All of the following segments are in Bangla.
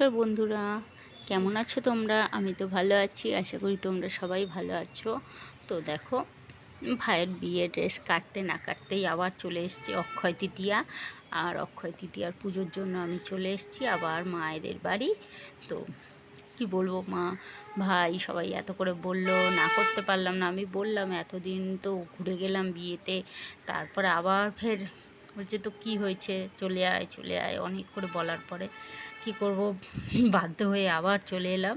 নমস্কার বন্ধুরা। কেমন আছো তোমরা? আমি তো ভালো আছি, আশা করি তোমরা সবাই ভালো আছো। তো দেখো, ভাইয়ের বিয়ে ড্রেস কাটতে না কাটতেই আবার চলে এসেছি অক্ষয় তৃতীয়া। আর অক্ষয় তৃতীয়ার পুজোর জন্য আমি চলে এসেছি আবার মায়েদের বাড়ি। তো কি বলব মা, ভাই সবাই এত করে বলল, না করতে পারলাম না। আমি বললাম, এতদিন তো ঘুরে গেলাম বিয়েতে, তারপরে আবার ফের বলছে, তো কি হয়েছে? চলে আয় চলে আয়। অনেক করে বলার পরে কি করব? বাধ্য হয়ে আবার চলে এলাম।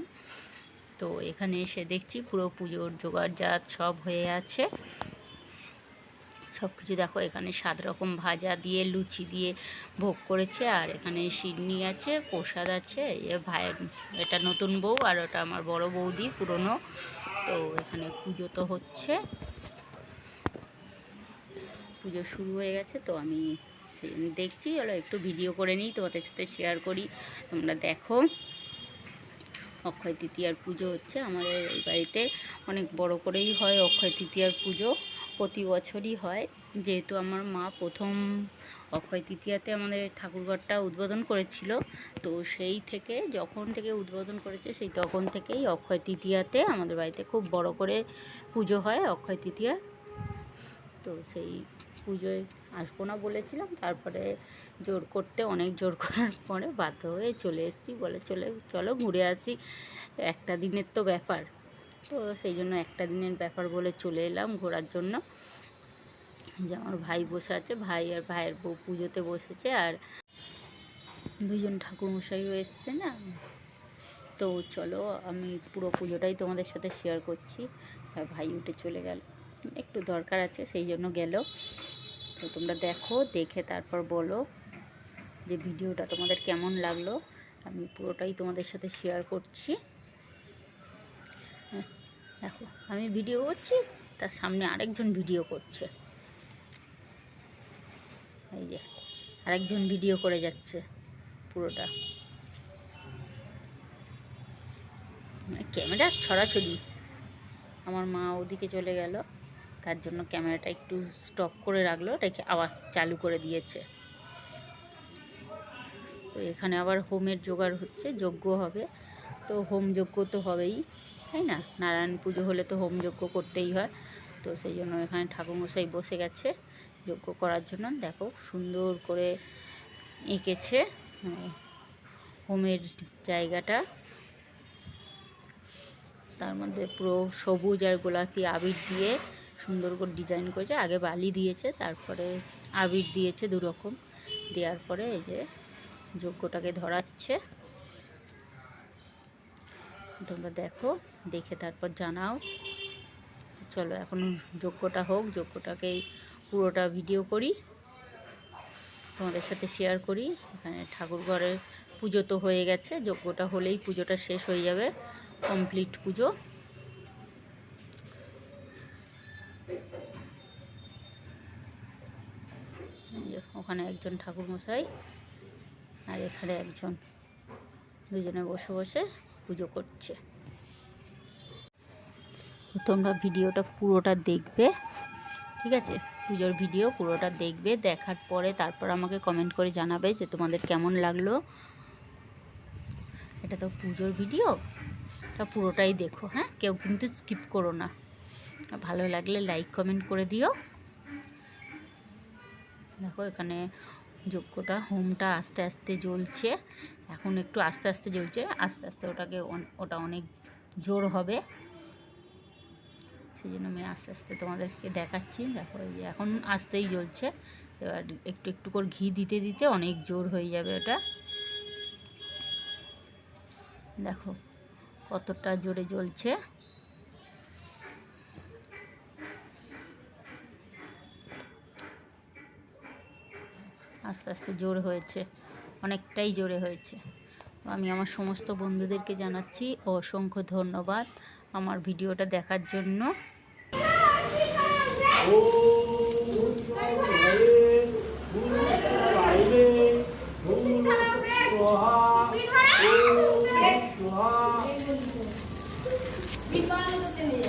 তো এখানে এসে দেখছি পুরো পুজোর জোগাড় জোগাড়জাত সব হয়ে আছে। সব কিছু দেখো, এখানে সাত রকম ভাজা দিয়ে, লুচি দিয়ে ভোগ করেছে, আর এখানে সিডনি আছে, প্রসাদ আছে, এ ভাইয়ের, এটা নতুন বউ, আর ওটা আমার বড় বৌদি পুরনো। তো এখানে পুজো তো হচ্ছে। পুজো শুরু হয়ে গেছে, তো আমি সেই জন্য দেখছি ওরা একটু ভিডিও করে নিই, তোমাদের সাথে শেয়ার করি। তোমরা দেখো, অক্ষয় তৃতীয়ার পুজো হচ্ছে আমাদের এই বাড়িতে। অনেক বড় করেই হয় অক্ষয় তৃতীয়ার পুজো, প্রতি বছরই হয়। যেহেতু আমার মা প্রথম অক্ষয় তৃতীয়াতে আমাদের ঠাকুরঘরটা উদ্বোধন করেছিল, তো সেই থেকে, যখন থেকে উদ্বোধন করেছে, সেই তখন থেকেই অক্ষয় তৃতীয়াতে আমাদের বাড়িতে খুব বড় করে পুজো হয় অক্ষয় তৃতীয়া তো সেই পুজোয় আসব না বলেছিলাম, তারপরে জোর করতে, অনেক জোর করার পরে বাধ্য হয়ে চলে এসেছি, বলে চলে, চলো ঘুরে আসি। একটা দিনের তো ব্যাপার। তো সেই জন্য একটা দিনের ব্যাপার বলে চলে এলাম ঘোরার জন্য। যে আমার ভাই বসে আছে, ভাই আর ভাইয়ের বউ পুজোতে বসেছে আর দুজন ঠাকুরমশাইও এসছে না? তো চলো, আমি পুরো পুজোটাই তোমাদের সাথে শেয়ার করছি। আর ভাই উঠে চলে গেল। একটু দরকার আছে, সেই জন্য গেল। তো তোমরা দেখো দেখে তারপর বলো যে ভিডিওটা তোমাদের কেমন লাগল। আমি পুরোটাই তোমাদের সাথে শেয়ার করছি। হ্যাঁ, দেখো আমি ভিডিও করছি তার সামনে আরেকজন ভিডিও করছে। এই যে আরেকজন ভিডিও করে যাচ্ছে পুরোটা। মানে ক্যামেরা ছড়াছড়ি। আমার মা ওদিকে চলে গেল। তার জন্য ক্যামেরাটা একটু স্টপ করে রাখল, রেখে আওয়াজ চালু করে দিয়েছে। তো এখানে আবার হোমের জোগাড় হচ্ছে, যজ্ঞ হবে। তো হোম যজ্ঞ তো হবেই, তাই না? নারায়ণ পুজো হলে তো হোম যজ্ঞ করতেই হয়। তো সেই জন্য এখানে ঠাকুরমশাই বসে গেছে যজ্ঞ করার জন্য। দেখো, সুন্দর করে এঁকেছে মানে হোমের জায়গাটা। তার মধ্যে পুরো সবুজ আর গোলাপি আবির দিয়ে সুন্দর করে ডিজাইন করেছে। আগে বালি দিয়েছে, তারপরে আবির দিয়েছে দু রকম দেওয়ার পরে এই যে যজ্ঞটাকে ধরাচ্ছে। তোমরা দেখো, দেখে তারপর জানাও। চলো এখন যজ্ঞটা হোক যজ্ঞটাকেই পুরোটা ভিডিও করি। তোমাদের সাথে শেয়ার করি। এখানে ঠাকুর ঘরের পুজো তো হয়ে গেছে যজ্ঞটা হলেই পুজোটা শেষ হয়ে যাবে। কমপ্লিট পুজো। একজন ঠাকুর মশাই আর এখানে একজন দুজনে বসে বসে পুজো করছে। তোমরা ভিডিওটা পুরোটা দেখবে, ঠিক আছে? পুজোর ভিডিও পুরোটা দেখবে, দেখার পরে তারপর আমাকে কমেন্ট করে জানাবে যে তোমাদের কেমন লাগল। এটা তো পুজোর ভিডিও তা পুরোটাই দেখো হ্যাঁ? কেউ কিন্তু স্কিপ করো না। ভালো লাগলে লাইক কমেন্ট করে দিও। দেখো এখানে যজ্ঞটা হোমটা আস্তে আস্তে জ্বলছে। এখন একটু আস্তে আস্তে জ্বলছে, আস্তে আস্তে ওটাকে ওটা অনেক জোর হবে। সেই জন্য আমি আস্তে আস্তে তোমাদেরকে দেখাচ্ছি। দেখো এই যে এখন আস্তেই জ্বলছে। এবার একটু একটু করে ঘি দিতে দিতে অনেক জোর হয়ে যাবে ওটা। দেখো কতটা জোরে জ্বলছে। আস্তে আস্তে জোর হয়েছে অনেকটাই জোরে হয়েছে আমি আমার সমস্ত বন্ধুদেরকে জানাচ্ছি অসংখ্য ধন্যবাদ আমার ভিডিওটা দেখার জন্য করতে নিয়ে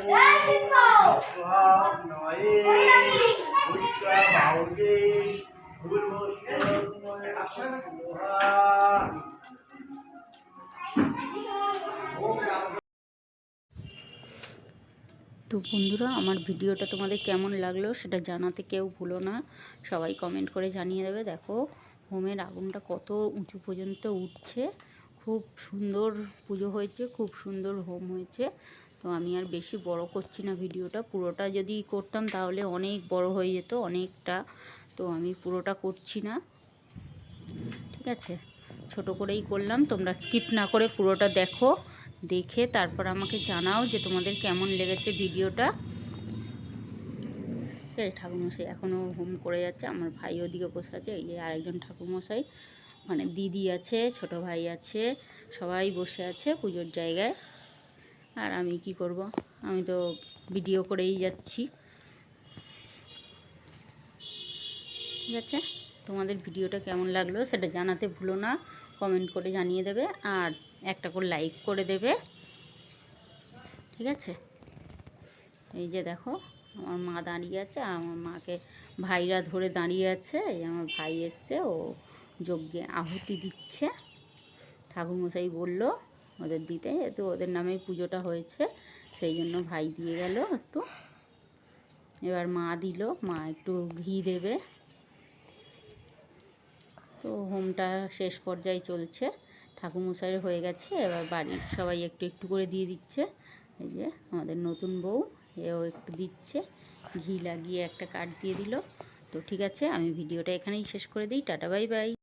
তো বন্ধুরা, আমার ভিডিওটা তোমাদের কেমন লাগল সেটা জানাতে কেউ ভুলো না। সবাই কমেন্ট করে জানিয়ে দেবে। দেখো, হোমের আগুনটা কত উঁচু পর্যন্ত উঠছে। খুব সুন্দর পুজো হয়েছে, খুব সুন্দর হোম হয়েছে। তো আমি আর বেশি বড় করছি না ভিডিওটা। পুরোটা যদি করতাম তাহলে অনেক বড় হয়ে যেত, অনেকটা। তো আমি পুরোটা করছি না। ঠিক আছে? ছোট করেই করলাম। তোমরা স্কিপ না করে পুরোটা দেখো, দেখে তারপর আমাকে জানাও যে তোমাদের কেমন লেগেছে ভিডিওটা। ঠিক আছে, ঠাকুরমশাই এখনও হোম করে যাচ্ছে। আমার ভাই ওদিকে বসে আছে, এই যে আরেকজন ঠাকুরমশাই। মানে দিদি আছে, ছোট ভাই আছে, সবাই বসে আছে পুজোর জায়গায়। আর আমি কি করব? আমি তো ভিডিও করেই যাচ্ছি। ঠিক আছে? তোমাদের ভিডিওটা কেমন লাগল সেটা জানাতে ভুলো না। কমেন্ট করে জানিয়ে দেবে আর একটা করে লাইক করে দেবে। ঠিক আছে? এই যে দেখো, আমার মা দাঁড়িয়ে আছে আমার মাকে ভাইরা ধরে দাঁড়িয়ে আছে। এই আমার ভাই এসছে, ও যজ্ঞে আহুতি দিচ্ছে। ঠাকুরমশাই বলল ওদের দিতে, তো ওদের নামেই পুজোটা হয়েছে, সেই জন্য ভাই দিয়ে গেল একটু। এবার মা দিল, মা একটু ঘি দেবে। তো হোমটা শেষ পর্যায়ে চলছে ঠাকুরমশাইয়ের হয়ে গেছে, এবার বাড়ির সবাই একটু একটু করে দিয়ে দিচ্ছে। এই যে আমাদের নতুন বউ, এও একটু দিচ্ছে, ঘি লাগিয়ে একটা কাঠ দিয়ে দিল। তো ঠিক আছে, আমি ভিডিওটা এখানেই শেষ করে দিই, টাটা, বাই বাই।